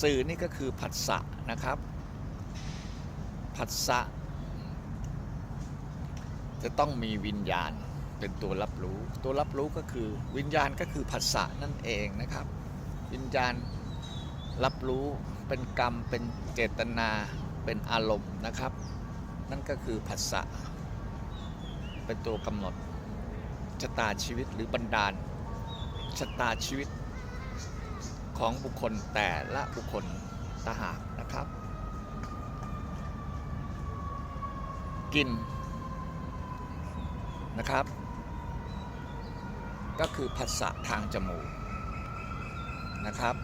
สื่อนี่ก็คือผัสสะนะครับผัสสะจะต้องมีวิญญาณเป็นตัวรับรู้ ตัวรับรู้ก็คือวิญญาณก็คือผัสสะนั่นเองนะครับ วิญญาณรับรู้เป็นกรรมเป็นเจตนาเป็นอารมณ์นะครับ นั่นก็คือผัสสะเป็นตัวกำหนดชะตาชีวิตหรือบันดาลชะตาชีวิต ของบุคคลแต่ละบุคคลตางหากนะครับ กินนะครับ ก็คือภาษะทางจมูกนะครับ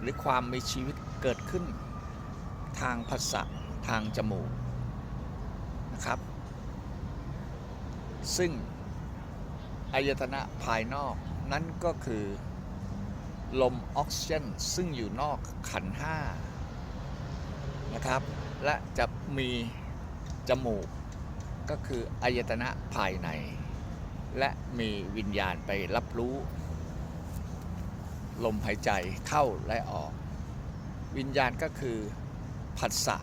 หรือความมีชีวิตเกิดขึ้นทางภาษะทางจมูกนะครับ ซึ่งอายตนะภายนอกนั้นก็คือ ลมออกซิเจนซึ่งอยู่นอกขันห้านะครับ และจะมีจมูกก็คืออายตนะภายใน และมีวิญญาณไปรับรู้ ลมหายใจเข้าและออก วิญญาณก็คือผัสสะ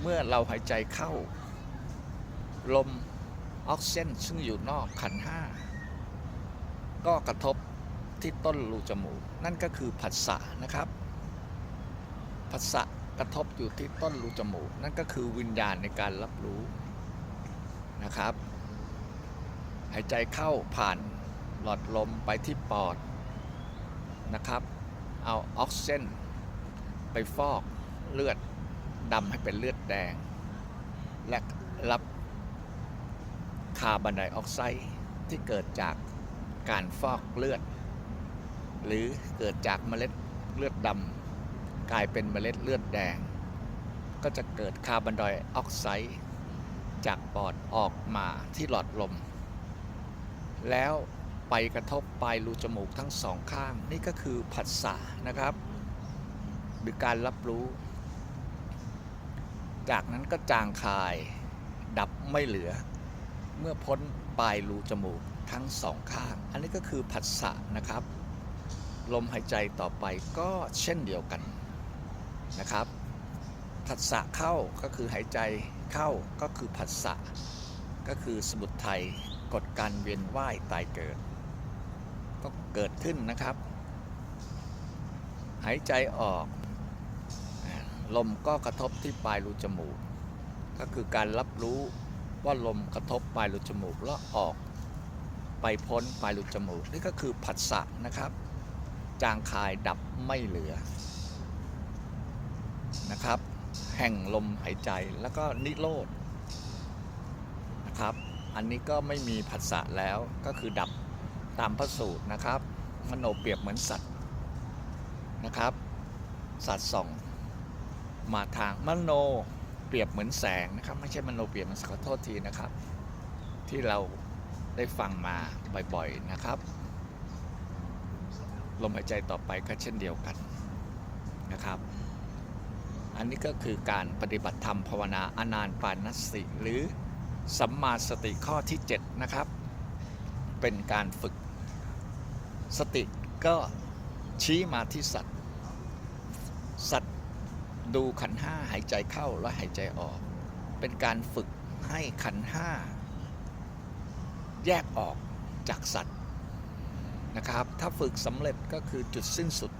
เมื่อเราหายใจเข้า ลมออกซิเจนซึ่งอยู่นอกขันห้าก็กระทบ ที่ต้นรูจมูก นั่นก็คือผัสสะนะครับผัสสะกระทบอยู่ที่ต้นรูจมูก นั่นก็คือวิญญาณในการรับรู้นะครับ หายใจเข้าผ่านหลอดลมไปที่ปอดนะครับ เอาออกซิเจนไปฟอกเลือดดำให้เป็นเลือดแดง และรับคาร์บอนไดออกไซด์ที่เกิดจากการฟอกเลือด หรือเกิดจากเมล็ดเลือดดำกลายเป็นเมล็ดเลือดแดง ก็จะเกิดคาร์บอนไดออกไซด์จากปอดออกมาที่หลอดลม แล้วไปกระทบปลายรูจมูกทั้งสองข้าง นี่ก็คือผัสสะนะครับ หรือการรับรู้ จากนั้นก็จางคาย ดับไม่เหลือ เมื่อพ้นปลายรูจมูกทั้งสองข้าง อันนี้ก็คือผัสสะนะครับ ลมหายใจต่อไปก็เช่นเดียวกันนะครับ ผัสสะเข้าก็คือหายใจเข้าก็คือผัสสะก็คือสมุทไทยกฎการเวียนว่ายตายเกิด ก็เกิดขึ้นนะครับ หายใจออก ลมก็กระทบที่ปลายรูจมูก ก็คือการรับรู้ว่าลมกระทบปลายรูจมูกแล้วออกไปพ้นปลายรูจมูก นี่ก็คือผัสสะนะครับ จางคายดับไม่เหลือนะครับ แห่งลมหายใจแล้วก็นิโรธนะครับ อันนี้ก็ไม่มีผัสสะแล้วก็คือดับตามพระสูตรนะครับมโนเปรียบเหมือนสัตว์นะครับ สัตว์ส่อง มาทางมโนเปรียบเหมือนแสงนะครับ ไม่ใช่มโนเปรียบเหมันขอโทษทีนะครับ ที่เราได้ฟังมาบ่อยๆนะครับ ลมหายใจต่อไปก็เช่นเดียวกันนะครับ อันนี้ก็คือการปฏิบัติธรรมภาวนาอนานปานสติ หรือสัมมาสติข้อที่ 7 นะครับ เป็นการฝึกสติก็ชี้มาที่สัตว์ สัตว์ดูขันห้าหายใจเข้าและหายใจออก เป็นการฝึกให้ขันห้าแยกออกจากสัตว์ นะครับ ถ้าฝึกสำเร็จก็คือจุดสิ้นสุด